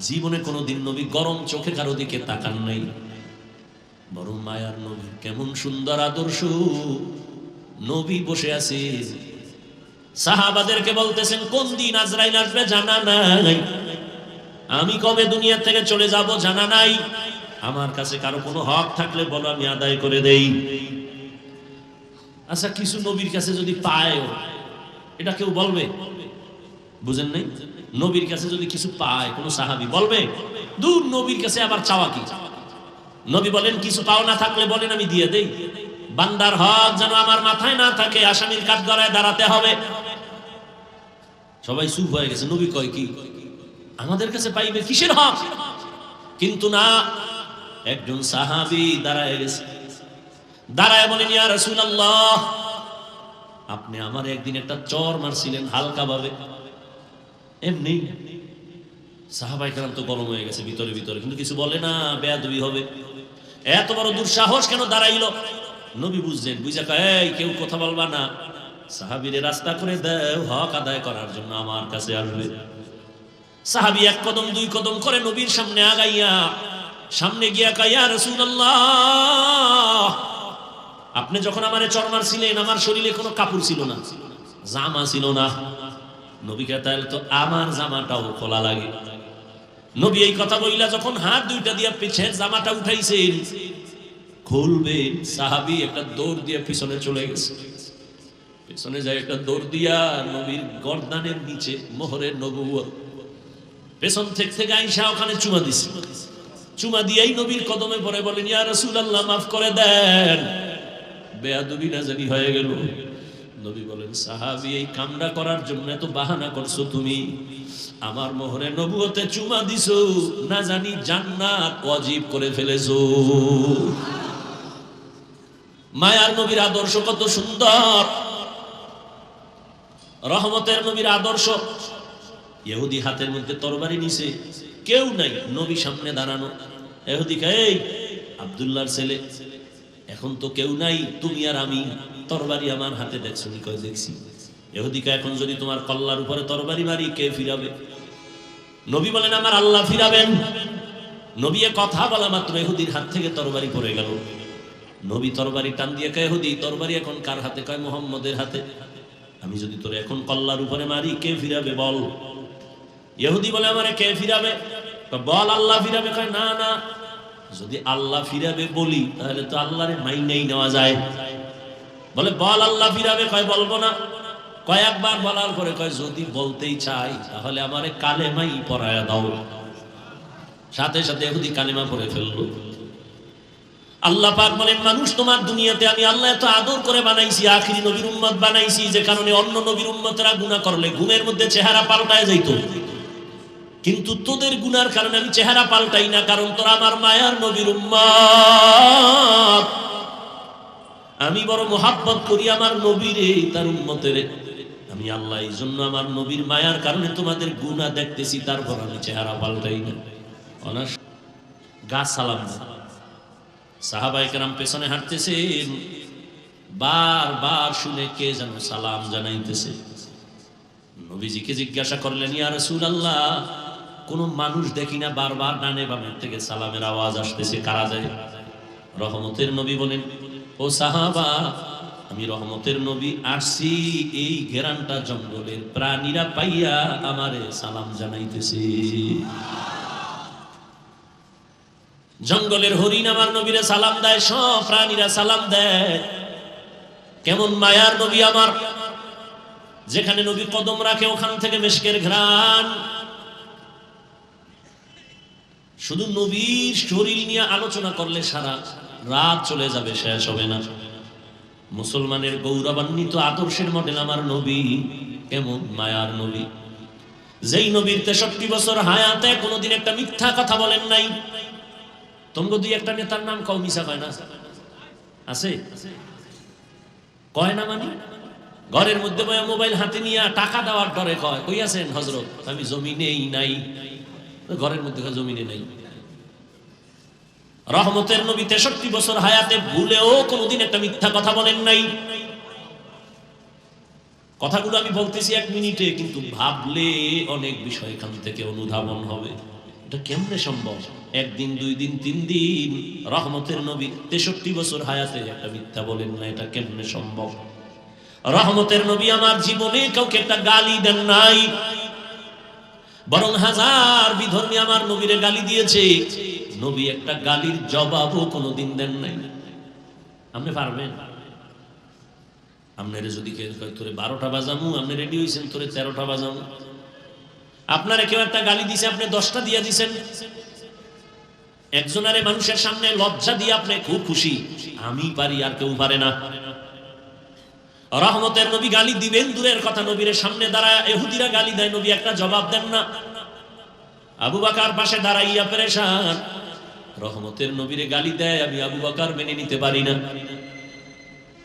জীবনে কোনোদিন নবী গরম চোখে কারও দিকে তাকান নাই। বরং মায়ার নবী, কেমন সুন্দর আদর্শ। নবী বসে আছে। সাহাবাদেরকে বলতেছেন, কোন দিন আজরাইল আসবে? জানা নাই। আমি কবে দুনিয়া থেকে চলে যাব? জানা নাই। আমার কাছে কারও কোনো হক থাকলে বলো, আমি আদায় করে দেই। আচ্ছা কিছু নবীর কাছে যদি পায় এটা কেউ বলবে? বুঝেন নাই? নবীর কাছে যদি কিছু পায়, কোনো সাহাবি বলবে, দূর নবীর কাছে আবার চাওয়া কি? নবী বলেন, কিছু পাও না থাকলে বলেন, আমি দিয়ে দেই। বান্দার হক যেন আমার মাথায় না থাকে, আসামির কাঠ গড়ায় দাঁড়াতে হবে। সবাই চুপ হয়ে গেছে। নবী কয় কি? আমাদের কাছে পাইবে কিসের হক? কিন্তু না, একজন সাহাবি দাঁড়ায় গেছে। দাঁড়ায় বলেন, ইয়া রাসূলুল্লাহ, আপনি আমার একদিন একটা চর মারছিলেন হালকা ভাবে। এমনি। সাহাবাই কালাম তো গরম হয়ে গেছে ভিতরে ভিতরে। কিন্তু কিছু বলে না, বেয়াদবি হবে। এত বড় দুঃসাহস কেন দাঁড়াইল? নবী বুঝলেন, বুঝা এই, কেউ কথা বলবা না। সাহাবিরে রাস্তা করে দেও, হক আদায় করার জন্য আমার কাছে আসবে। সাহাবি এক কদম, দুই কদম করে নবীর সামনে আগাইয়া, সামনে গিয়া কাইয়া রসুল্লাহ আপনি যখন আমারে চরমার ছিলেন আমার শরীরে কোনো কাপড় ছিল না, জামা ছিল না। নবীকে তাহলে তো আমার জামাটাও খোলা লাগে। নবী এই কথা বইলা যখন হাত দুইটা দিয়া পিছের জামাটা উঠাইছেন খুলবেন সাহাবি একটা দৌড় দিয়ে পিছনে চলে গেছে। পিছনে যায় একটা দৌড় দিয়া নবীর গর্দানের নিচে, মোহরের নবুয়ত পেছন থেকে থেকে আইসা ওখানে চুমা দিছে। চুমা দিয়েই নবীর কদমে পরে বলেন, ইয়া রাসূলুল্লাহ, মাফ করে দেন। বেয়াদবি না জানি হয়ে গেল। নবী বলেন সাহাবি এই কামটা করার জন্য এত বাহানা করছ তুমি? আমার মোহরে নবুয়তে চুমা দিছো না জানি জান্নাত ওয়াজিব করে ফেলেছো। মায়ার নবীর আদর্শ কত সুন্দর। রহমতের নবীর আদর্শ। ইহুদি হাতের মধ্যে তরবারি নিছে কেউ নাই নবী সামনে দাঁড়ানো। কয়, এই আব্দুল্লাহর ছেলে এখন তো কেউ নাই তুমি আর আমি। তরবারি আমার হাতে দেখছ নি কয়, দেখছি। ইহুদিকা এখন যদি তোমার কল্লার উপরে তরবারি মারি, কে ফিরাবে? নবী বলেন, আমার আল্লাহ ফিরাবেন। নবী কথা বলা মাত্র ইহুদির হাত থেকে তরবারি পড়ে গেল। নবী তরবারি টান দিয়ে কয় ইহুদি তরবারি এখন কার হাতে? কয়, মোহাম্মদের হাতে। আমি যদি তোর এখন কল্লার উপরে মারি, কে ফিরাবে বল? ইহুদি বলে, আমারে কে ফিরাবে? বল, আল্লাহ ফিরাবে। কয়, না না, যদি আল্লাহ ফিরাবে বলি, তাহলে তো আল্লাহরে মাইনেই নেওয়া যায়। বলে, বল আল্লাহ ফিরাবে, কয়, বলব না। কয়েকবার বলার পরে কয়, যদি বলতেই চাই, তাহলে আমারে কালেমাই পড়ায়া দাও। সাথে সাথে এহুদি কালেমা পড়ে ফেলল। আল্লাহ পাক বলেন, মানুষ তোমার দুনিয়াতে, আমি আল্লাহ এত আদর করে বানাইছি, আখিরি নবীর উম্মত বানাইছি, যে কারণে অন্য নবীর উম্মতরা গুনাহ করলে, ঘুমের মধ্যে চেহারা পাল্টায় যাইতো। কিন্তু তোদের গুনার কারণে আমি চেহারা পাল্টাই না, কারণ তোরা আমার মায়ার নবীর উম্মত। আমি বড় মোহাব্বত করি আমার নবীরে, তার উম্মতের। আমি আল্লাহ, এই জন্য আমার নবীর মায়ার কারণে তোমাদের গুণা দেখতেছি, তারপর আমি চেহারা পাল্টাই না। অনাস গাছ সালাম সাহাবাই কেরাম পেছনে হাঁটতেছেন বার বার শুনে কে যেন সালাম জানাইতেছে। নবীজিকে জিজ্ঞাসা করলেন, ইয়া রাসূলুল্লাহ, কোন মানুষ দেখি না বারবার ডানে বামের থেকে সালামের আওয়াজ আসতেছে, কারা যায় রহমতের নবী বলেন ও সাহাবা, আমি রহমতের নবী আসছি, এই ঘেরানটা জঙ্গলের প্রাণীরা পাইয়া আমারে সালাম জানাইতেছে। জঙ্গলের হরিণ আমার নবীরে সালাম দেয়, সব প্রাণীরা সালাম দেয়। কেমন মায়ার নবী আমার, যেখানে নবী কদম রাখে ওখান থেকে মেশকের ঘ্রাণ। শুধু নবীর শরীর নিয়ে আলোচনা করলে সারা রাত চলে যাবে, শেষ হবে না। মুসলমানের গৌরবান্বিত আদর্শের মডেল আমার নবী কেমন মায়ার নবী। যেই নবীর তেষট্টি বছর হায়াতে কোনোদিন একটা মিথ্যা কথা বলেন নাই। তোমরা দুই একটা নেতার নাম কও মিশা কয় না? আছে? কয় না মানে? ঘরের মধ্যে মোবাইল হাতে নিয়ে টাকা দেওয়ার ডরে কয়, কই আছেন হজরত আমি জমিনেই নাই। ঘরের মধ্যে জমিনে নাই। রহমতের নবী তেষট্টি বছর হায়াতে ভুলেও কোনোদিন একটা মিথ্যা কথা বলেন নাই। কথাগুলো আমি বলতেছি এক মিনিটে, কিন্তু ভাবলে অনেক বিষয় এখান থেকে অনুধাবন হবে। এটা কেমনে সম্ভব? একদিন, দুই দিন, তিন দিন রহমতের নবী তেষট্টি বছর হায়াতে একটা মিথ্যা বলেন না, এটা কেমনে সম্ভব? রহমতের নবী আমার জীবনে কাউকে একটা গালি দেন নাই। বরং হাজার বিধর্মী আমার নবীরে গালি দিয়েছে। নবী একটা গালির জবাবও কোনোদিন দেন নাই। আপনি পারবেন? আপনারে যদি তোরে বারোটা বাজামু, আপনি রেডি হয়েছেন তোরে তেরোটা বাজামু? আপনারে কেউ একটা গালি দিছে, আপনি দশটা দিয়া দিছেন। একজনারে মানুষের সামনে লজ্জা দিয়ে আপনি খুব খুশি। আমি পারি, আর কেউ পারে না। রহমতের নবী গালি দিবেন, দূরের কথা নবীর সামনে দাঁড়া এহুদিরা গালি দেয়, নবী একটা জবাব দেন না। আবু বাকার পাশে দাঁড়াইয়া পেরেশান রহমতের নবীরে গালি দেয়, আমি আবু বাকার মেনে নিতে পারি না।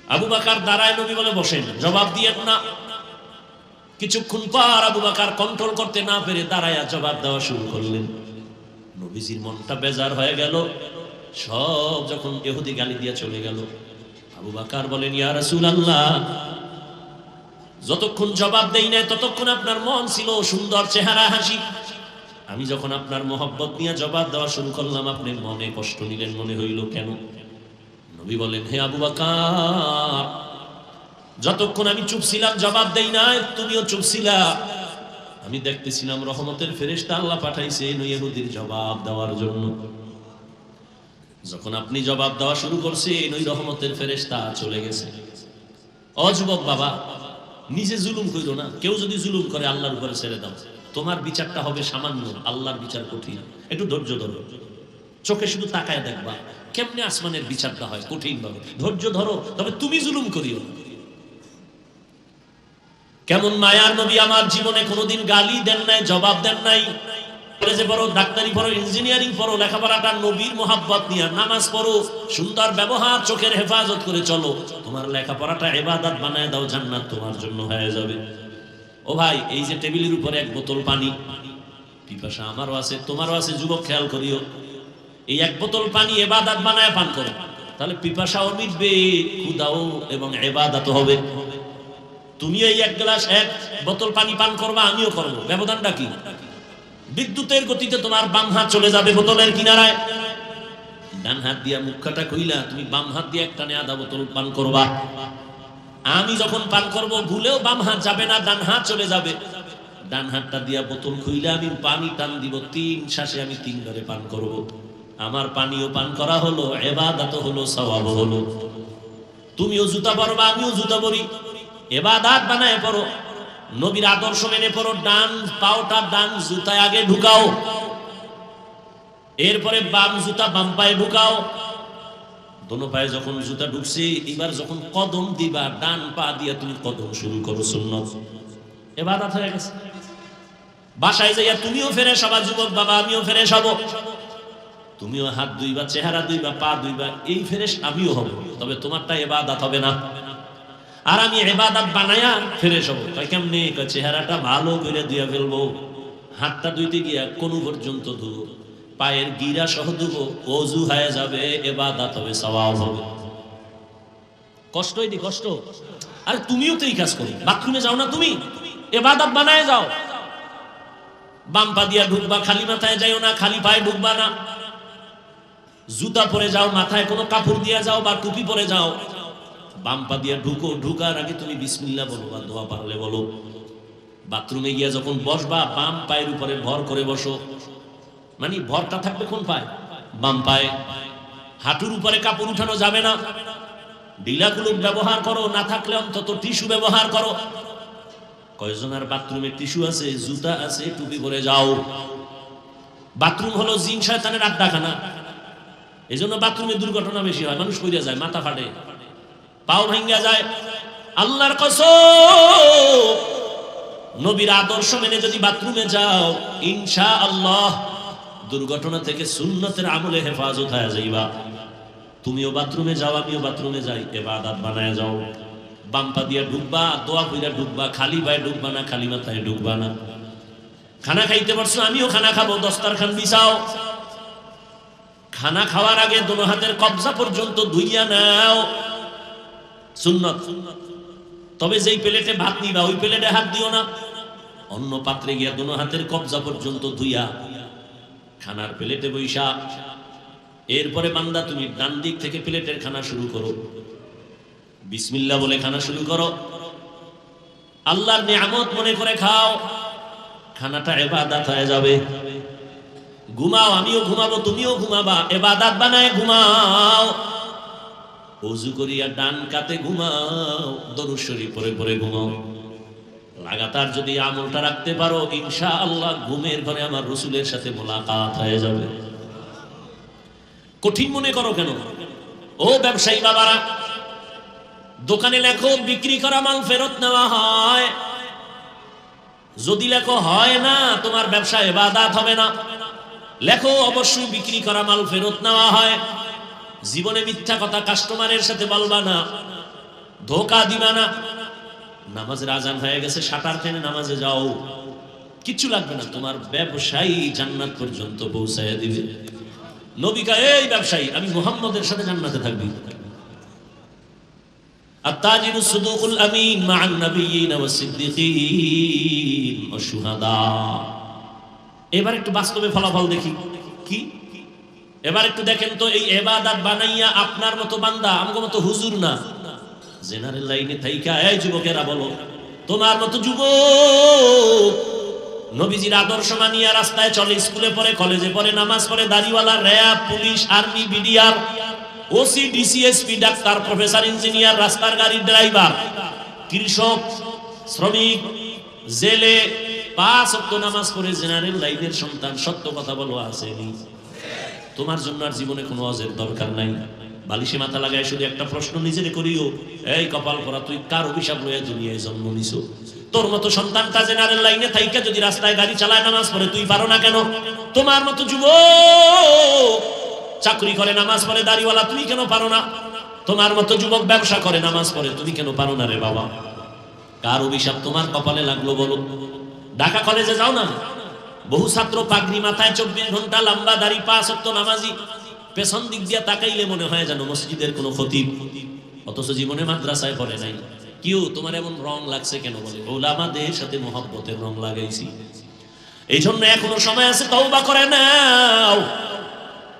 আবু বাকার দাঁড়ায়, নবী বলে, বসেন, জবাব দিয়েন না। কিছুক্ষণ পর আবু বাকার কন্ট্রোল করতে না পেরে দাঁড়ায়া জবাব দেওয়া শুরু করলেন। নবীজির মনটা বেজার হয়ে গেল। সব যখন এহুদি গালি দিয়ে চলে গেল। আবু বাকার বলেন, ইয়া রাসূলুল্লাহ, যতক্ষণ জবাব দেই নাই, ততক্ষণ আপনার মন ছিল সুন্দর চেহারা হাসি। আমি যখন আপনার মোহব্বত নিয়ে জবাব দেওয়া শুরু করলাম, আপনি মনে কষ্ট নিলেন, মনে হইল কেন? নবী বলেন, হে আবু বাকার, যতক্ষণ আমি চুপ ছিলাম জবাব দেই নাই, তুমিও চুপ ছিলা আমি দেখতেছিলাম, রহমতের ফেরেশতা আল্লাহ পাঠাইছে নইহুদির জবাব দেওয়ার জন্য। যখন আপনি জবাব দেওয়া শুরু করছেন, ওই রহমতের ফেরেশতা চলে গেছে। অযুবক বাবা, নিজে জুলুম কইরো না, কেউ যদি জুলুম করে, আল্লাহর উপরে ছেড়ে দাও। তোমার বিচারটা হবে সামান্য, আল্লাহর বিচার কঠিন। একটু ধৈর্য ধরো। চোখে শুধু তাকায় দেখবা, কেমনে আসমানের বিচারটা হয়? কঠিন ভাবে ধৈর্য ধরো, তবে তুমি জুলুম করিও কেমন মায়ার নবী আমার জীবনে কোনোদিন গালি দেন নাই, জবাব দেন নাই। কলেজে পড়ো, ডাক্তারি পড়ো, ইঞ্জিনিয়ারিং পড়ো, লেখাপড়াটা নবীর মোহাব্বত নিয়ে নামাজ পড়ো, সুন্দর ব্যবহার, চোখের হেফাজত করে চলো। তোমার লেখাপড়াটা এবাদত বানায় দাও জান্নাত, তোমার জন্য হয়ে যাবে। ও ভাই, এই যে টেবিলের উপরে এক বোতল পানি। পিপাসা আমারও আছে, তোমারও আছে, যুবক খেয়াল করিও। এই এক বোতল পানি এবাদাত বানায় পান করো। তাহলে পিপাসাও মিটবে ক্ষুদাও এবং এবাদাত হবে। তুমি এই এক গ্লাস, এক বোতল পানি পান করবা, আমিও করব। ব্যবধানটা কি? বিদ্যুতের গতিতে তোমার বাম হাত চলে যাবে বোতলের কিনারায়। ডান হাত দিয়া মুখটা কইলা তুমি বাম হাত দিয়ে একটা আধা বোতল পান করবা। আমি যখন পান করব, ভুলেও বাম হাত যাবে না, ডান হাত চলে যাবে। ডান হাতটা দিয়া বোতল খুইলে আমি পানি টান দিব, তিন শ্বাসে আমি তিন ধরে পান করব। আমার পানিও পান করা হলো, এবাদাত হলো, সওয়াব হলো। তুমিও জুতা পরবা, আমিও জুতা পরি। এবাদাত বানায় পড়ো। নবীর আদর্শ মেনে পড়ো, ডান পাওটা ডান জুতায় আগে ঢুকাও। এরপরে বাম জুতা বাম পায়ে ঢুকাও। দোনো পায়ে যখন জুতা ঢুকছে, এবার যখন কদম দিবা, ডান পা দিয়া তুমি কদম শুরু করো সুন্নত। এবাদাত হয়ে গেছে। বাসায় যাইয়া তুমিও ফেরে সবা যুবক বাবা, আমিও ফেরে হব। তুমিও হাত দুইবা চেহারা দুইবা পা দুইবা এই ফেরেশ আমিও হব। তবে তোমারটা এবাদাত হবে না। আর আমি এবাদাত বানায়া ফেরেশ হব। কয় কেমনে? চেহারাটা ভালো করে দিয়া ফেলব। হাতটা ধুইতে গিয়া কোন পর্যন্ত ধুবো পায়ের গিরা সহ ধুবো অজু হয়ে যাবে, এবাদাত হবে, সওয়াব হবে। কষ্টই দি কষ্ট। আর তুমিও তো এই কাজ করো। বাথরুমে যাও না তুমি। এবাদাত বানায় যাও। বাম পা দিয়া ঢুকবা, খালি মাথায় যাইও না, খালি পায়ে ঢুকবা না। জুতা পরে যাও, মাথায় কোনো কাপড় দিয়া যাও বা টুপি পরে যাও। বাম পা দিয়া ঢুকো, ঢুকার আগে তুমি বিসমিল্লা বলো বা দোয়া পারলে বলো। বাথরুমে গিয়া যখন বসবা, বাম পায়ের উপরে ভর করে বসো। মানে ভরটা থাকবে কোন পায়ে? বাম পায়ে। হাঁটুর উপরে কাপড় উঠানো যাবে না। ঢিলাগুলো ব্যবহার করো, না থাকলে অন্তত টিস্যু ব্যবহার করো। কয়জনের বাথরুমে টিস্যু আছে, জুতা আছে, টুপি পরে যাও। বাথরুম হলো জিন শয়তানের আড্ডাখানা। এই জন্য বাথরুমে দুর্ঘটনা বেশি হয়, মানুষ পড়ে যায়, মাথা ফাটে। পাও ভাঙ্গা যায়। আল্লাহর কসম, নবীর আদর্শ মেনে যদি বাথরুমে যাও ইনশা আল্লাহ দুর্ঘটনা থেকে সুন্নতের আমলে হেফাজত হয়ে যাইবা। তুমিও বাথরুমে যাও, আমিও বাথরুমে যাই, এবাদাত বানায় যাও। বাম্পা দিয়া ঢুকবা দোয়া কইরা ঢুকবা খালি পায়ে ঢুকবা না, খালি মাথায় ঢুকবা না। খানা খাইতে পারছ আমিও খানা খাব দস্তার খান বিছাও। খানা খাওয়ার আগে দোনো হাতের কবজা পর্যন্ত ধুইয়া নাও। সুন্নত। তবে যেই প্লেটে ভাত নিবা, ওই প্লেটে হাত দিও না। অন্য পাত্রে গিয়া দোনো হাতের কবজা পর্যন্ত ধুইয়া খানার প্লেটে বৈশা। এরপরে বান্দা, তুমি ডান দিক থেকে প্লেটের খানা শুরু করো। বিসমিল্লা বলে খানা শুরু করো। আল্লাহর নিয়ামত মনে করে খাও। খানাটা এবাদাত হয়ে যাবে। ঘুমাও, আমিও ঘুমাবো, তুমিও ঘুমাবা। এবাদাত বানায় ঘুমাও। অজু করিয়া ডান কাতে ঘুমাও। দরুশ্বরী পরে পরে ঘুমাও। লাগাতার যদি আমলটা রাখতে পারো ইনশা আল্লাহ ঘুমের ঘরে আমার রসুলের সাথে মোলাকাত হয়ে যাবে। কঠিন মনে করো কেন? ও ব্যবসায়ী বাবারা, দোকানে লেখো, বিক্রি করা মাল ফেরত নেওয়া হয়। যদি লেখো, হয় না, তোমার ব্যবসা এবাদাত হবে না। লেখো, অবশ্যই বিক্রি করা মাল ফেরত নেওয়া হয়। জীবনে মিথ্যা কথা কাস্টমারের সাথে বলবা না, ধোকা দিবা না। নামাজের আজান হয়ে গেছে সাঁতার টেনে নামাজে যাও কিচ্ছু লাগবে না তোমার ব্যবসায়ী জান্নাত পর্যন্ত পৌঁছায় দিবে নবিকা এই ব্যবসায়ী আমি মোহাম্মদের সাথে জান্নাতে থাকবি التاجر الصدوق الأمين مع النبيين والصديقين والشهداء এবার একটু বাস্তবে ফলাফল দেখি কি এবার একটু দেখেন তো এই এবাদাত বানাইয়া আপনার মতো বান্দা আমার মতো হুজুর না জেনারেল লাইনে থাইকা, এই যুবকেরা বলো, তোমার মতো যুবক নবীজির আদর্শ মানিয়া রাস্তায় চলে, স্কুলে পড়ে, কলেজে পড়ে, নামাজ পড়ে, দাড়িওয়ালা, RAB, police, army, BDR OC DC SP doctor, professor, engineer, রাস্তার গাড়ির ড্রাইভার, কৃষক, শ্রমিক, জেলে, পাঁচ অক্ট নামাজ পড়ে, জেনারেল লাইনের সন্তান, সত্য কথা বলো, আসেনি। তোমার জন্য আর জীবনে কোনো অজের দরকার নাই। বালিশে মাথা লাগায় শুধু একটা প্রশ্ন নিজের করিও, এই কপাল করা তুই কার অভিশাপ লইয়া দুনিয়ায় জন্ম নিছো? তোর মতো সন্তানটা জেনারেল লাইনে থাইকা যদি রাস্তায় গাড়ি চালায় নামাজ পড়ে, তুই পারো না কেন? তোমার মতো যুবক চাকরি করে, নামাজ পড়ে, দাড়িওয়ালা, তুমি কেন পারো না? তোমার মতো যুবক ব্যবসা করে, নামাজ পড়ে, তুমি কেন পারো না রে বাবা? কার অভিশাপ তোমার কপালে লাগল বলো? ঢাকা কলেজে যাও না? বহু ছাত্র পাগড়ি মাথায় চব্বিশ ঘণ্টা লম্বা দাড়ি, পাঁচ অক্ট নামাজি পেছন দিক দিয়ে তাকাইলে মনে হয় যেন মসজিদের কোনো ক্ষতি অথচ জীবনে মাদ্রাসায় পড়ে নাই। কিউ, তোমার এমন রং লাগছে কেন বলে? ওলামাদের সাথে মহব্বতের রং লাগাইছি। এই জন্য এখনও সময় আছে, তওবা করে নাও।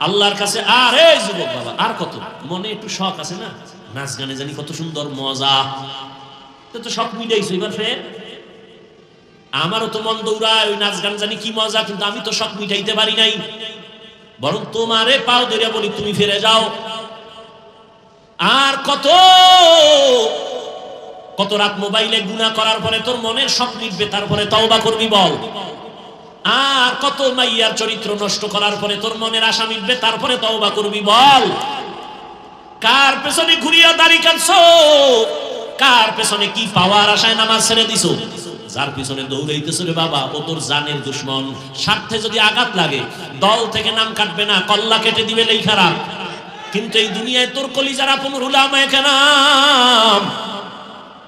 আল্লাহর কাছে আর, এই যুবক বাবা, আর কত? মনে একটু শখ আছে না? নাচ গানে জানি কত সুন্দর মজা। তো শখ মিটাইছো, এবার ফের? আমারও তো মন দৌড়ায়, ওই নাচ গান জানি কি মজা, কিন্তু আমি তো শখ মিটাইতে পারি নাই। বরং তোমারে পাও ধরে বলি, তুমি ফিরে যাও। আর কত কত রাত মোবাইলে গুণা করার পরে তোর মনের শখ মিটবে তারপরে তওবা করবি বল। আর কত মাইয়ার চরিত্র নষ্ট করার পরে তোর মনের আশা মিটবে, তারপরে তওবা করবি বল। কার পেছনে ঘুরিয়া দাড়ি কাটছো? কার পেছনে কি পাওয়ার আশায় নামাজ ছেড়ে দিছো? যার পিছনে দৌড়াইতেছো রে বাবা, ও তোর জানের দুশ্মন। স্বার্থে যদি আঘাত লাগে, দল থেকে নাম কাটবে না, কল্লা কেটে দিবে এই খারাপ কিন্তু এই দুনিয়ায় তোর কলিজার আপন উলামায়ে কেরাম।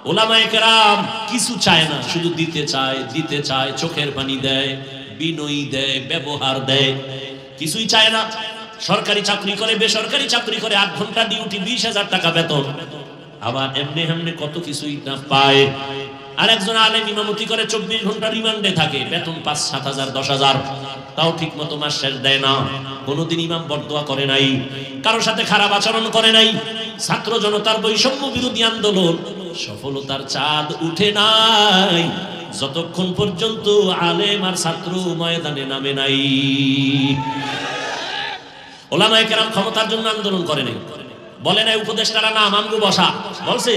ওলামায়ে কেরাম কিছু চায় না, শুধু দিতে চায় দিতে চায়, চোখের পানি দেয়, বিনয়ী দেয়, ব্যবহার দেয়। কিছুই চায় না। সরকারি চাকরি করে, বেসরকারি চাকরি করে, আট ঘণ্টা ডিউটি বিশ হাজার টাকা বেতন। আবার এমনি এমনি কত কিছুই না পায়। আর একজন আলেম ইমামতি করে চব্বিশ ঘণ্টা রিমান্ডে থাকে, বেতন পাঁচ, সাত হাজার, দশ হাজার। তাও ঠিক মতো মাস শেষ দেয় না। কোনোদিন ইমাম বরদোয়া করে নাই কারোর সাথে খারাপ আচরণ করে নাই। ছাত্র জনতার বৈষম্য বিরোধী আন্দোলন, সফলতার চাঁদ উঠে নাই। যতক্ষণ পর্যন্ত আলেম আর ছাত্র ময়দানে নামে নাই। ওলামায়ে কেরাম ক্ষমতার জন্য আন্দোলন করে নাই। বলে নাই উপদেষ্টারা, না আমগো বসা। বলছে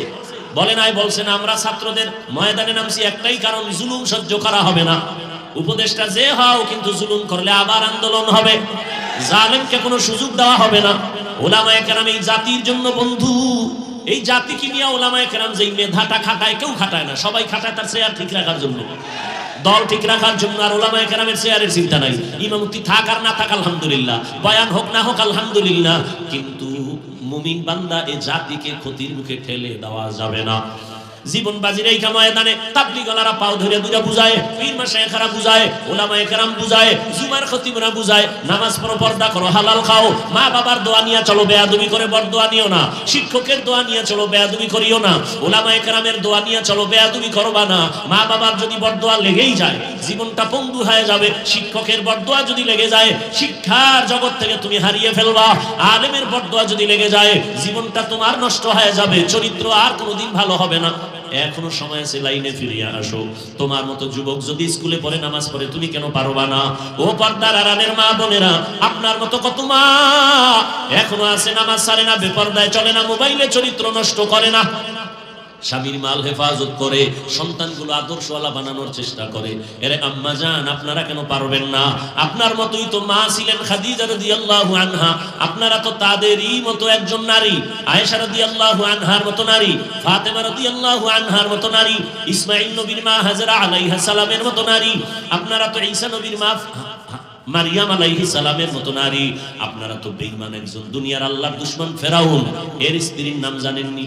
বলে নাই, বলছে না, আমরা ছাত্রদের ময়দানে নামছি, একটাই কারণ, জুলুম সহ্য করা হবে না। উপদেষ্টা যে হও, কিন্তু জুলুম করলে আবার আন্দোলন হবে। জালেমকে কোনো সুযোগ দেওয়া হবে না। ওলামায় কেরাম এই জাতির জন্য বন্ধু। এই জাতিকে নিয়ে ওলামায় কেরাম যেই মেধাটা খাটায়, কেউ খাটায় না। সবাই খাটায় তার চেয়ার ঠিক রাখার জন্য। দল ঠিক রাখার জন্য আর ওলামায় কেরামের চেয়ারের চিন্তা নাই। ইমামতি থাক আর না থাক, আলহামদুলিল্লাহ। বয়ান হোক না হোক, আলহামদুলিল্লাহ। কিন্তু মুমিন বান্দা এ জাতিকে ক্ষতির মুখে ঠেলে দেওয়া যাবে না। জীবন বাজির এই ময়দানে তাবলি গলারা পাও ধরে দুটা বুঝায় পীর মাসে এখারা বুঝায় ওলামা একরাম বুঝায়, জুমার খতিবরা বুঝায়, নামাজ পড়ো, পর্দা করো, হালাল খাও, মা বাবার দোয়া নিয়ে চলো, বেয়াদবি করে বর দোয়া নিও না, শিক্ষকের দোয়া নিয়ে চলো, বেয়াদবি করিও না ওলামা একরামের দোয়া নিয়ে চলো, বেয়াদবি করবা না, মা বাবার যদি বর দোয়া লেগেই যায়, জীবনটা পঙ্গু হয়ে যাবে, শিক্ষকের বরদোয়া যদি লেগে যায়, শিক্ষার জগৎ থেকে তুমি হারিয়ে ফেলবা, আলেমের বরদোয়া যদি লেগে যায়, জীবনটা তোমার নষ্ট হয়ে যাবে, চরিত্র আর কোনোদিন ভালো হবে না। এখনও সময় আছে, লাইনে ফিরিয়ে আসো। তোমার মতো যুবক যদি স্কুলে পড়ে নামাজ পড়ে, তুমি কেন পারবা না? ও পর্দার আরানের মা বোনেরা, আপনার মতো কত মা? এখনও আছে নামাজ সারে না, বেপর্দায় চলে না, মোবাইলে চরিত্র নষ্ট করে না। স্বামীর মাল হেফাজত করে, সন্তানগুলো আদর্শওয়ালা বানানোর চেষ্টা করে। এরে আম্মা জান, আপনারা কেন পারবেন না? আপনার মতোই তো মা ছিলেন খাদিজা রাদিয়াল্লাহু আনহা। আপনারা তো তাদেরই মতো একজন নারী। আয়েশা রাদিয়াল্লাহু আনহার মতো নারী, ফাতেমা রাদিয়াল্লাহু আনহার মতো নারী, ইসমাঈল নবীর মা হাজরা আলাইহা সালামের মতো নারী। আপনারা তো ঈসা নবীর মা মারিয়াম আলাইহি সালামের মতো নারী। আপনারা তো বেঈমান একজন, দুনিয়ার আল্লাহর দুশমন ফেরাউন। এর স্ত্রীর নাম জানেননি?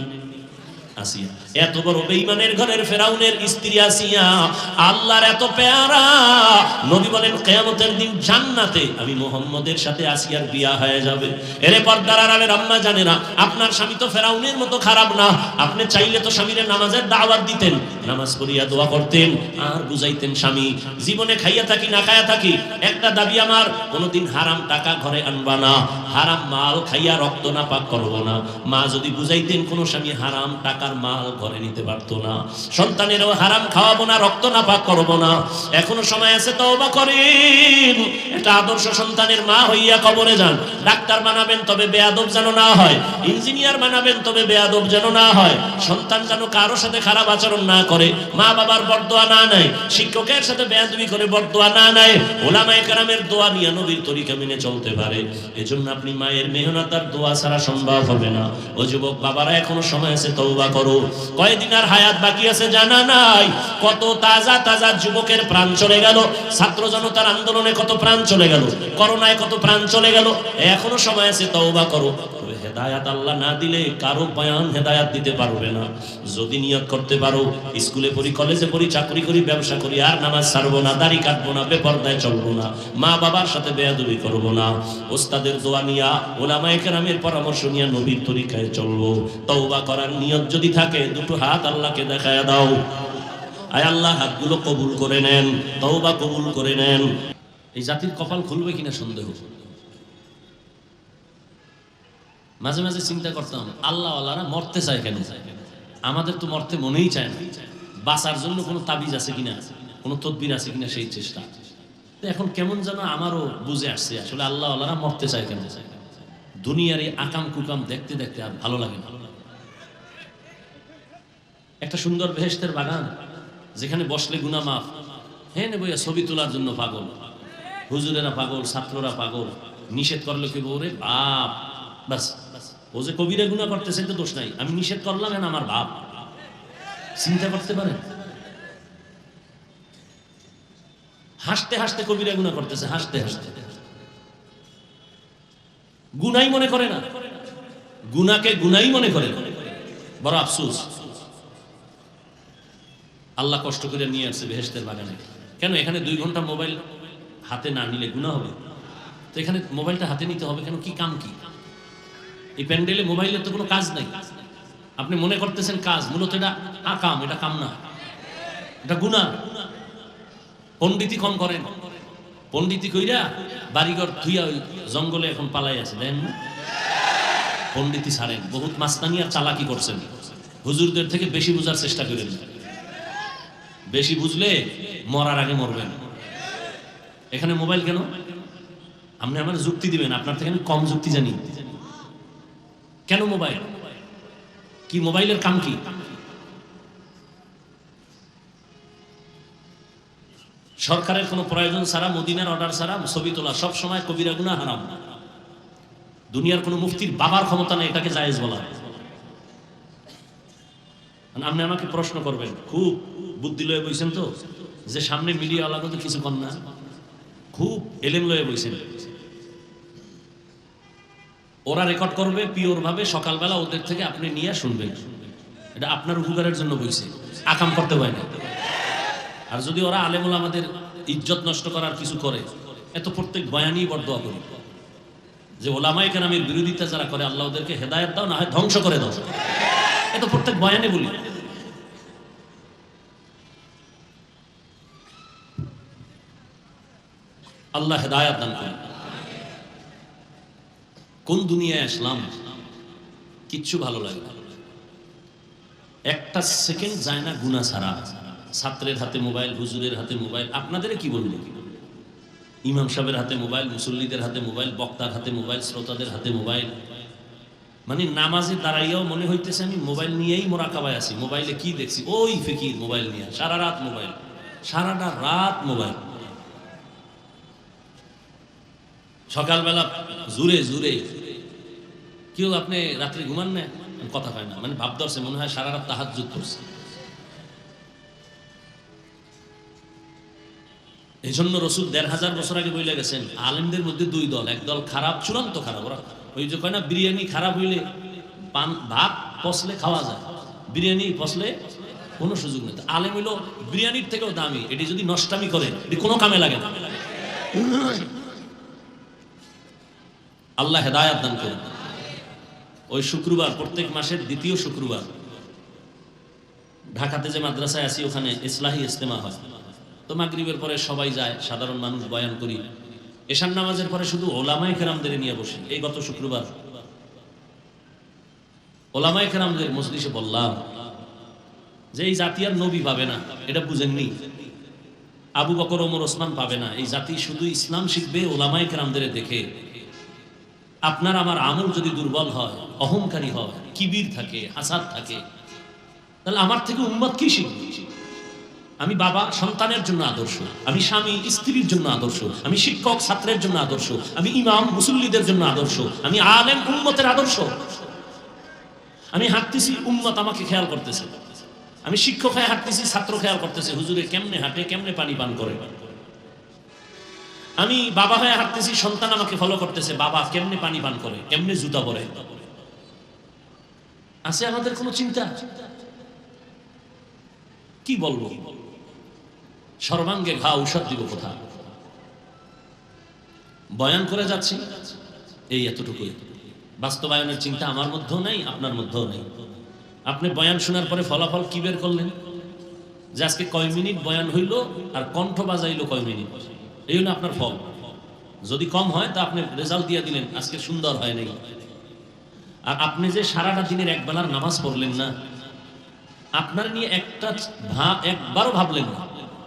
আসিয়া, এত বড় বেঈমানের ঘরের ফেরাউনের স্ত্রী আসিয়া, আল্লাহর এত পেয়ারা। নবী বলেন, কিয়ামতের দিন জান্নাতে আমি মুহাম্মদের সাথে আসিয়ার বিয়া হয়ে যাবে। এরে পর্দার আড়ালের আম্মা জানে না, আপনার স্বামী তো ফেরাউনের মতো খারাপ না। আপনি চাইলে তো স্বামীর নামাজের দাওয়াত দিতেন, নামাজ পড়িয়া দোয়া করতেন, আর বুঝাইতেন স্বামী, জীবনে খাইয়া থাকি না খাইয়া থাকি, একটা দাবি আমার, কোনোদিন হারাম টাকা ঘরে আনবা না, হারাম মাল খাইয়া রক্ত না পাক করব না। মা যদি বুঝাইতেন কোনো স্বামী হারাম টাকার মাল ঘরে নিতে পারতো না। সন্তানেরও হারাম খাওয়াবো না, রক্ত না পাক করব না। এখনও সময় আছে, তওবা করেন। একটা আদর্শ সন্তানের মা হইয়া কবরে যান। ডাক্তার বানাবেন তবে বেয়াদব যেন না হয়। ইঞ্জিনিয়ার বানাবেন তবে বেয়াদব যেন না হয়। সন্তান যেন কারও সাথে খারাপ আচরণ না করে। মা বাবার বরদোয়া না নেয়। শিক্ষকের সাথে বেয়াদবি করে বরদোয়া না নেয়। ওলামায়ে কেরামের দোয়া নিয়ে নবীর তরিকা মেনে চলতে পারে। এজন্য আপনি মায়ের মেহনত আর দোয়া ছাড়া সম্ভব হবে না। ও যুবক, বাবারা, এখনও সময় আছে, তওবা করো। কয়দিন আর হায়াত বাকি আছে জানা নাই। কত তাজা তাজা যুবকের প্রাণ চলে গেল। ছাত্র জনতার আন্দোলনে কত প্রাণ চলে গেল। করোনায় কত প্রাণ চলে গেল। এখনও সময় আছে তওবা করো। হেদায়াত আল্লাহ না দিলে কারও বয়ান হেদায়াত দিতে পারবে না। যদি নিয়ত করতে পারো, স্কুলে পড়ি, কলেজে পড়ি, চাকরি করি, ব্যবসা করি, আর নামাজ ছাড়বো না, দাড়ি কাটবো না, বেপর্দায় চলবো না, মা বাবার সাথে বেয়াদবি করব না, ওস্তাদের দোয়া নিয়া, ওলামায়ে কেরামের পরামর্শ নিয়ে নবীর তরিকায় চলবো। তওবা করার নিয়ত যদি থাকে, দুটো হাত আল্লাহকে দেখায় দাও। আয় আল্লাহ, হাতগুলো কবুল করে নেন, তওবা কবুল করে নেন। এই জাতির কপাল খুলবে কিনা সন্দেহ? মাঝে মাঝে চিন্তা করতাম আল্লাহ আল্লাহরা মরতে চায় কেন? আমাদের তো মরতে মনেই চায় না। বাঁচার জন্য কোনো তাবিজ আছে কিনা? কোনো তদবির আছে কিনা সেই চেষ্টা। এখন কেমন যেন আমারও বুঝে আসছে, আসলে আল্লাহ আল্লাহরা মরতে চায় কেন? দুনিয়ার এই আকাম কুকাম দেখতে দেখতে আর ভালো লাগে না। একটা সুন্দর বেহেস্তের বাগান, যেখানে বসলে গুনা মাফ। হ্যাঁ বইয়া, ছবি তোলার জন্য পাগল। হুজুরেরা পাগল, ছাত্ররা পাগল। নিষেধ করলে কি বউরে? বাপ। বাস ও যে কবিরা গুণা করতেছে তো দোষ নাই। আমি নিষেধ করলাম এন আমার বাপ। চিন্তা করতে পারে হাসতে হাসতে কবিরা গুণা করতেছে, হাসতে হাসতে। গুনাই মনে করে না। গুনাকে গুনাই মনে করে বড় আফসোস। আল্লাহ কষ্ট করে নিয়ে আসছে বেহেস্তের বাগানে। কেন, এখানে দুই ঘণ্টা মোবাইল হাতে না নিলে গুণা হবে? তো এখানে মোবাইলটা হাতে নিতে হবে, কেন, কি কাম কি? এই প্যান্ডেলে মোবাইলের তো কোনো কাজ নাই। আপনি মনে করতেছেন কাজ, মূলত এটা আকাম, এটা কাম না। এটা গুণা পণ্ডিতি কম করেন। পণ্ডিতি কইরা বাড়িঘর থুইয়া ওই জঙ্গলে এখন পালাই আছে, দেন না? পণ্ডিতি ছাড়েন। বহুত মাস্তানি আর চালাকি করছেন। হুজুরদের থেকে বেশি বোঝার চেষ্টা করেন। বেশি বুঝলে মরার আগে মরবেন। এখানে মোবাইল কেন? আপনি আমার যুক্তি দিবেন, আপনার থেকে আমি কম যুক্তি জানি। কেন মোবাইল? কি মোবাইলের কাম কি? সরকারের কোনো প্রয়োজন ছাড়া, মদিনার অর্ডার ছাড়া, ছবি তোলা সব সময় কবিরা গুণা হারাম। দুনিয়ার কোনো মুফতির বাবার ক্ষমতা নেই, এটাকে জায়েজ বলা হয়। আপনি আমাকে প্রশ্ন করবেন, খুব বুদ্ধি লয়ে বইছেন তো? যে সামনে মিডিয়া আলাদা তো কিছু কন না। খুব এলেম লয়ে বইছেন। ওরা রেকর্ড করবে পিওর ভাবে সকালবেলা ওদের থেকে আপনি নিয়ে শুনবেন। এটা আপনার উপকারের জন্য বইছে। আকাম করতে হয় না। আর যদি ওরা আলেমুল আমাদের ইজ্জত নষ্ট করার কিছু করে, এত প্রত্যেক বয়ানই বড় দোয়া করি। যে ওলামাই কেরামের বিরোধিতা যারা করে, আল্লাহ ওদেরকে হেদায়ত দাও, না হয় ধ্বংস করে দাও। এত প্রত্যেক বয়ানে বলি। আল্লাহ হেদায়াত দান করেন। কোন দুনিয়ায় আসলাম, কিচ্ছু ভালো লাগে একটা সেকেন্ড যায় না গুণা ছাড়া। ছাত্রের হাতে মোবাইল, হুজুরের হাতে মোবাইল আপনাদের কি বলব? ইমাম সাহেবের হাতে মোবাইল, মুসল্লিদের হাতে মোবাইল, বক্তার হাতে মোবাইল, শ্রোতাদের হাতে মোবাইল। মানে নামাজে দাঁড়াইয়াও মনে হইতেছে আমি মোবাইল নিয়েই মোরাকাবায় আছি। মোবাইলে কি দেখছি? ওই ফিকির মোবাইল নিয়ে, সারা রাত মোবাইল। সারাটা রাত মোবাইল। সকালবেলা জুড়ে জুড়ে কেউ আপনি রাত্রে ঘুমান না? কথা হয় না। মানে ভাব ধরছে, মনে হয় সারা রাত তাহাজ করছে। এই জন্য রসুল দেড় হাজার বছর আগে বইলে গেছেন, আলেমদের মধ্যে দুই দল, এক দল খারাপ, চূড়ান্ত খারাপ ওরা। ওই যে কয় না, বিরিয়ানি খারাপ হইলে পান, ভাত পচলে খাওয়া যায়। বিরিয়ানি পচলে কোনো সুযোগ নেই। আলেম হইল বিরিয়ানির থেকেও দামি। এটি যদি নষ্টামি করে, এটি কোনো কামে লাগে না। আল্লাহ হেদায়াত দান করুন। ওই শুক্রবার, প্রত্যেক মাসের দ্বিতীয় শুক্রবার ঢাকাতে যে মাদ্রাসায় আছি, ওখানে ইসলাহী ইস্তেমা হয়। তো মাগরিবের পরে সবাই যায়, সাধারণ মানুষ বয়ান করি। এশান নামাজের পরে শুধু ওলামাই কেরামদের নিয়ে বসি। এই গত শুক্রবার ওলামাই কেরামদের মসজিদে বললাম যে এই জাতি আর নবী পাবে না, এটা বুঝেননি। আবু বকর, ওমর, ওসমান পাবে না। এই জাতি শুধু ইসলাম শিখবে ওলামাই কেরামদের দেখে। আপনার আমার আমল যদি দুর্বল হয়, অহংকারী হয়, কিবির থাকে, হাসাদ থাকে, তাহলে আমার থেকে উম্মত কি শিখবে? আমি বাবা সন্তানের জন্য আদর্শ, আমি স্বামী স্ত্রীর জন্য আদর্শ, আমি শিক্ষক ছাত্রের জন্য আদর্শ, আমি ইমাম মুসল্লিদের জন্য আদর্শ, আমি আলেম উম্মতের আদর্শ। আমি হাঁটতেছি, উম্মত আমাকে খেয়াল করতেছে। আমি শিক্ষক হয়ে হাঁটতেছি, ছাত্র খেয়াল করতেছে, হুজুরে কেমনে হাঁটে, কেমনে পানি পান করে? আমি বাবা হয়ে হাঁটতেছি, সন্তান আমাকে ফলো করতেছে, বাবা কেমনে পানি পান করে, কেমনে জুতা পরে? আছে আমাদের কোনো চিন্তা? কি বলব? সর্বাঙ্গে ঘা ঔষধ দিব কোথা বয়ান করে যাচ্ছি, এই এতটুকুই। বাস্তবায়নের চিন্তা আমার মধ্যেও নেই, আপনার মধ্যেও নেই। আপনি বয়ান শোনার পরে ফলাফল কি বের করলেন? যে আজকে কয় মিনিট বয়ান হইল আর কণ্ঠ বাজাইলো কয় মিনিট? এই হলো আপনার ফল। যদি কম হয়, তা আপনি রেজাল্ট দিয়ে দিলেন, আজকে সুন্দর হয় নাই। আর আপনি যে সারাটা দিনের একবেলার নামাজ পড়লেন না, আপনার নিয়ে একটা ভা, একবারও ভাবলেন না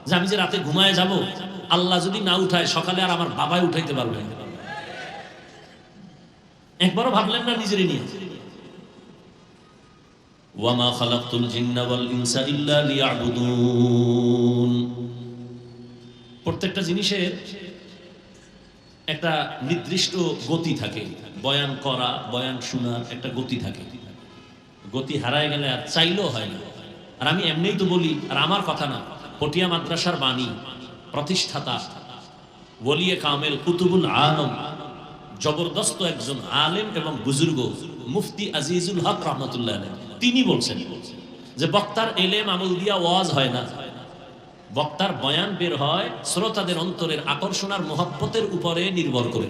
যে আমি যে রাতে ঘুমায় যাব, আল্লাহ যদি না উঠায়, সকালে আর আমার বাবাই উঠাইতে পারবে একবারও ভাবলেন না নিজের নিয়ে। ওয়ামা খালাকতুল জিন্না ওয়াল ইনসা ইল্লা লিয়াবুদুন। প্রত্যেকটা জিনিসের একটা নির্দিষ্ট গতি থাকে। বয়ান করা, বয়ান শোনার একটা গতি থাকে। গতি হারায় গেলে আর চাইলেও হয় না। আর আমি এমনিই তো বলি, আর আমার কথা না, পটিয়া মাদ্রাসার বাণী, প্রতিষ্ঠাতা, ওলিয়ে কামেল কুতুবুল আলম, জবরদস্ত একজন আলেম এবং বুজুর্গ, মুফতি আজিজুল হক রহমতুল্লাহ তিনি বলছেন যে বক্তার এলেম আমল দিয়া ওয়াজ হয় না। বক্তার বয়ান বের হয়, শ্রোতাদের অন্তরের আকর্ষণ আর উপরে নির্ভর করে।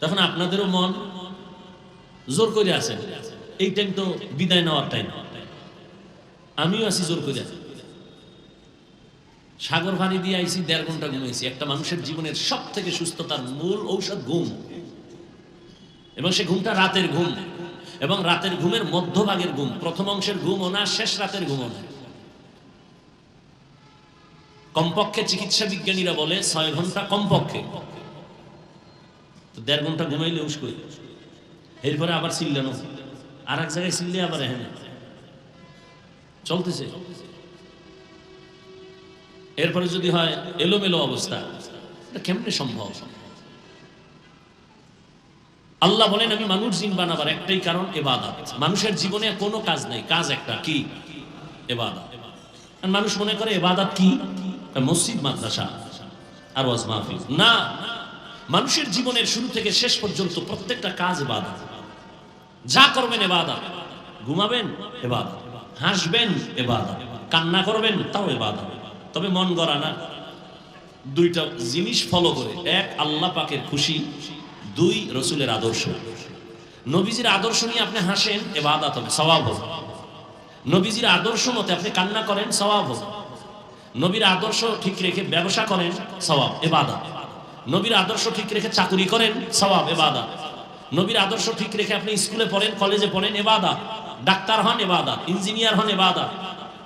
তখন আপনাদেরও মন জোর করে আছেন এই টাইম তো বিদায় নেওয়ার টাইম আমিও আছি জোর করে। সাগর পানি দিয়ে আইছি, দেড় ঘণ্টা ঘুমাইছি। একটা মানুষের জীবনের সব থেকে সুস্থতার মূল ঔষধ ঘুম। এবং সে ঘুমটা রাতের ঘুম। এবং রাতের ঘুমের মধ্যভাগের ঘুম। প্রথম অংশের ঘুমও না শেষ রাতের ঘুমও না কমপক্ষে চিকিৎসা বিজ্ঞানীরা বলে ছয় ঘণ্টা কমপক্ষে। তো দেড় ঘণ্টা ঘুমাইলে উস করি এরপরে আবার চিল্লানো। আর এক জায়গায় চিল্লে আবার এখানে চলতেছে। এরপরে যদি হয় এলোমেলো অবস্থা, এটা কেমনে সম্ভব? আল্লাহ বলেন, আমি মানুষ জিন বানাবার একটাই কারণ এবাদত। মানুষের জীবনে কোনো কাজ নাই। কাজ একটা কি? এবাদত। আর মানুষ মনে করে, এবাদত কি? মসজিদ, মাদ্রাসা, আর ওয়াজ মাহফিল। না, মানুষের জীবনের শুরু থেকে শেষ পর্যন্ত প্রত্যেকটা কাজ এবাদত। যা করবেন এবাদত। ঘুমাবেন এবাদত। হাসবেন এবাদত। কান্না করবেন তাও এবাদত। তবে মন গড়া না। দুইটা জিনিস ফলো করে। এক, আল্লাহ পাকের খুশি। দুই, রসুলের আদর্শ। নবীজির আদর্শ নিয়ে আপনি হাসেন, এবাদত হবে, সওয়াব হবে। নবীজির আদর্শ মতে আপনি কান্না করেন, সওয়াব হবে। নবীর আদর্শ ঠিক রেখে ব্যবসা করেন, সওয়াব এবাদত নবীর আদর্শ ঠিক রেখে চাকুরি করেন, সওয়াব এবাদত নবীর আদর্শ ঠিক রেখে আপনি স্কুলে পড়েন, কলেজে পড়েন এবাদত ডাক্তার হন এবাদত ইঞ্জিনিয়ার হন এবাদত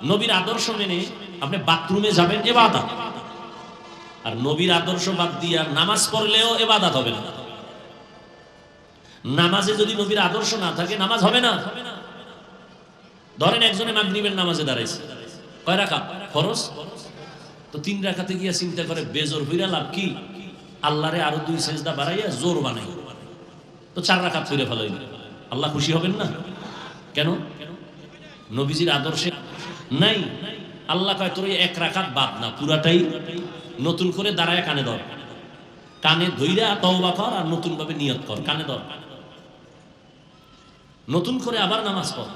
নবীর আদর্শ মেনে আপনি বাথরুমে যাবেন এবাদত আর নবীর আদর্শ বাদ দিয়া নামাজ পড়লেও এবাদত হবে না। নামাজে যদি নবীর আদর্শ না থাকে, নামাজ হবে না। ধরেন একজনে মাগরিবের নামাজে দাঁড়াইছে। কয় রাখা ফরজ? তো তিন রাখাতে গিয়া চিন্তা করে, বেজোর হইরা লাভ কি? আল্লাহরে আরও দুই সেজদা বাড়াইয়া জোর বানাই। তো চার রাখাত ফিরে ফেলাই আল্লাহ খুশি হবেন না? কেন? নবীজির আদর্শে নাই। আল্লাহ কয়, তোর এক রাখাত বাদ না, পুরাটাই নতুন করে দাঁড়ায় কানে ধর। কানে ধইরা তওবা কর আর নতুন ভাবে নিয়ত কর, কানে ধর। নতুন করে আবার নামাজ পড়।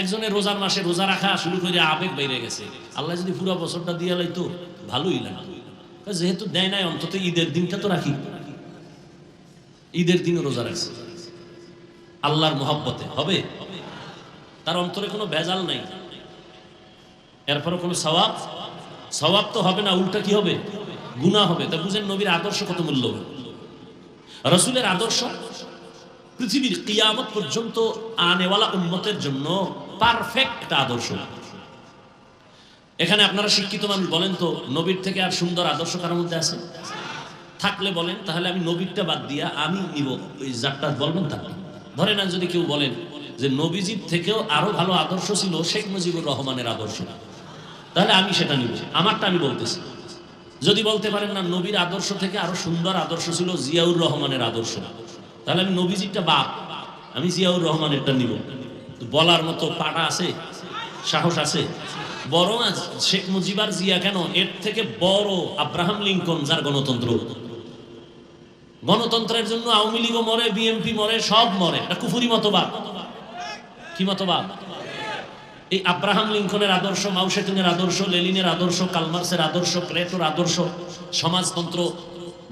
একজনের রোজার মাসে রোজা রাখা শুরু করে আবেগ বাইরে গেছে। আল্লাহ যদি পুরো বছরটা দিয়ে লাইতো ভালোই লাগে যেহেতু দেয় নাই, অন্তত ঈদের দিনটা তো রাখি। ঈদের দিনও রোজা রাখছে। আল্লাহর মোহাব্বতে হবে। তার অন্তরে কোনো ভেজাল নাই। এরপরে কোনো সওয়াব? সওয়াব তো হবে না, উল্টা কি হবে? গুনাহ হবে। তা বুঝেন নবীর আদর্শ কত মূল্যবান। রসুলের আদর্শ, পৃথিবীর কিয়ামত পর্যন্ত আনেওয়ালা উন্মতের জন্য পারফেক্ট আদর্শ। এখানে আপনারা শিক্ষিত মানুষ, বলেন তো, নবীর থেকে আর সুন্দর আদর্শ কারোর মধ্যে আছে? থাকলে বলেন, তাহলে আমি নবীরটা বাদ দিয়া আমি নিব। ওই যারটা বলবেন তাকে ধরে না যদি কেউ বলেন যে নবীজির থেকেও আরও ভালো আদর্শ ছিল শেখ মুজিবুর রহমানের আদর্শ। তাহলে আমি সেটা নিব, আমারটা আমি বলতেছি। যদি বলতে পারেন না, নবীর আদর্শ থেকে আরও সুন্দর আদর্শ ছিল জিয়াউর রহমানের আদর্শ। তাহলে আমি নবীজিরটা বাপ আমি জিয়াউর রহমানেরটা নিব। বলার মতো পাটা আছে, সাহস আছে। বরং শেখ মুজিবার জিয়া কেন? এর থেকে বড় আব্রাহাম লিঙ্কন, যার গণতন্ত্র। গণতন্ত্রের জন্য আওয়ামী লীগও মরে, বিএনপি মরে, সব মরে। এটা কুফুরি মতবাদ। কি মতবাদ? এই আব্রাহাম লিঙ্কনের আদর্শ মাউসেতুনের আদর্শ লেলিনের আদর্শ, কালমার্সের আদর্শ প্লেটোর আদর্শ, সমাজতন্ত্র,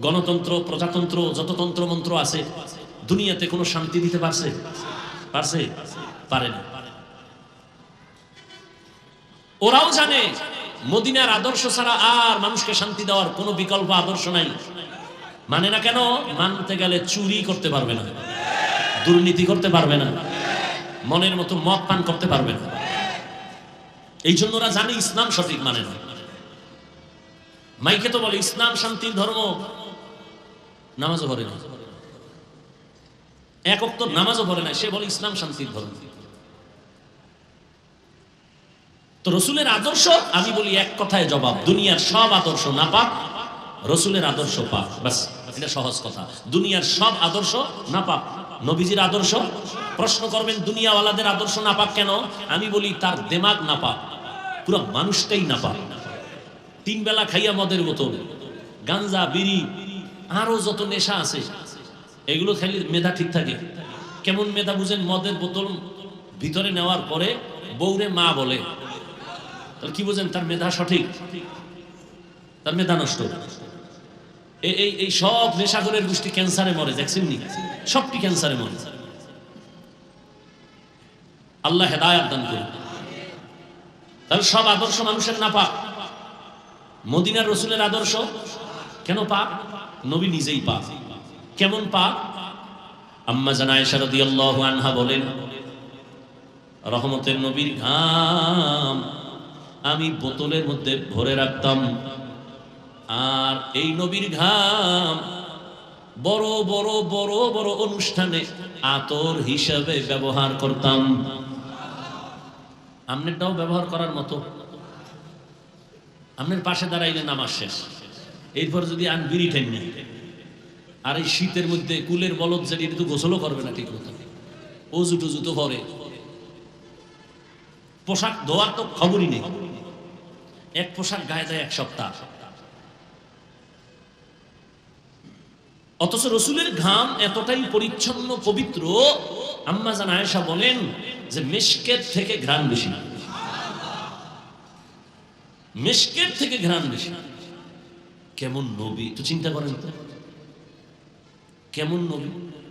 গণতন্ত্র, প্রজাতন্ত্র যত তন্ত্র মন্ত্র আছে, দুনিয়াতে কোনো শান্তি দিতে পারছে? পারছে? পারে না ওরাও জানে মদিনার আদর্শ ছাড়া আর মানুষকে শান্তি দেওয়ার কোনো বিকল্প আদর্শ নাই। মানে না কেন? মানতে গেলে চুরি করতে পারবে না। দুর্নীতি করতে পারবে না। মনের মতো মদ পান করতে পারবে না। এই জন্য ওরা জানে ইসলাম সঠিক মানে না। মাইকে তো বলে, ইসলাম শান্তির ধর্ম। নামাজও পড়ে না। এক অক্ত নামাজও পড়ে না। সে বলে, ইসলাম শান্তির ধর্ম। তো রসুলের আদর্শ? আমি বলি এক কথায় জবাব, দুনিয়ার সব আদর্শ না পাক রসুলের আদর্শ পাক। বাস এটা সহজ কথা। দুনিয়ার সব আদর্শ না পাক নবীজির আদর্শ? প্রশ্ন করবেন, দুনিয়াওয়ালাদের আদর্শ না পাক কেন? আমি বলি, তার দেমাগ না পাক পুরো মানুষটাই না পাক তিন বেলা খাইয়া মদের বোতল, গাঞ্জা, বিড়ি, আরও যত নেশা আছে, এগুলো খাইলে মেধা ঠিক থাকে। কেমন মেধা বুঝেন? মদের বোতল ভিতরে নেওয়ার পরে বৌরে মা বলে তাহলে কি বুঝেন তার মেধা সঠিক? তার মেধা নষ্ট। এই এই সব নেশাগরের গোষ্ঠী ক্যান্সারে মরে, দেখছেন নি? সবটি ক্যান্সারে মরে। আল্লাহ হেদায়াত দান করুন। তাহলে সব আদর্শ মানুষের না পাক মদিনার রসুলের আদর্শ কেন পাক নবী নিজেই পাক কেমন পাক আম্মা জানা আয়েশা আল্লাহ আনহা বলেন, রহমতের নবীর ঘাম আমি বোতলের মধ্যে ভরে রাখতাম। আর এই নবীর ঘাম বড় বড় বড় বড় অনুষ্ঠানে আতর হিসাবে ব্যবহার করতাম। আমনেরটাও ব্যবহার করার মতো। আমনের পাশে দাঁড়াইলে নামাজ শেষ। এরপর যদি আন বিড়ি ঠেন আর এই শীতের মধ্যে কুলের বলদ যেটি তো গোসলও করবে না ঠিক মতো। অজু টুজু তো করে। পোশাক ধোয়ার তো খবরই নেই। এক পোশাক গায়ে দেয় এক সপ্তাহ। অথচ রসুলের ঘাম এতটাই পরিচ্ছন্ন, পবিত্র, আম্মা জান আয়েশা বলেন যে মেশকের থেকে ঘ্রাণ বেশি। মেশকের থেকে ঘ্রাণ বেশি। কেমন নবী? তো চিন্তা করেন কেমন নবী?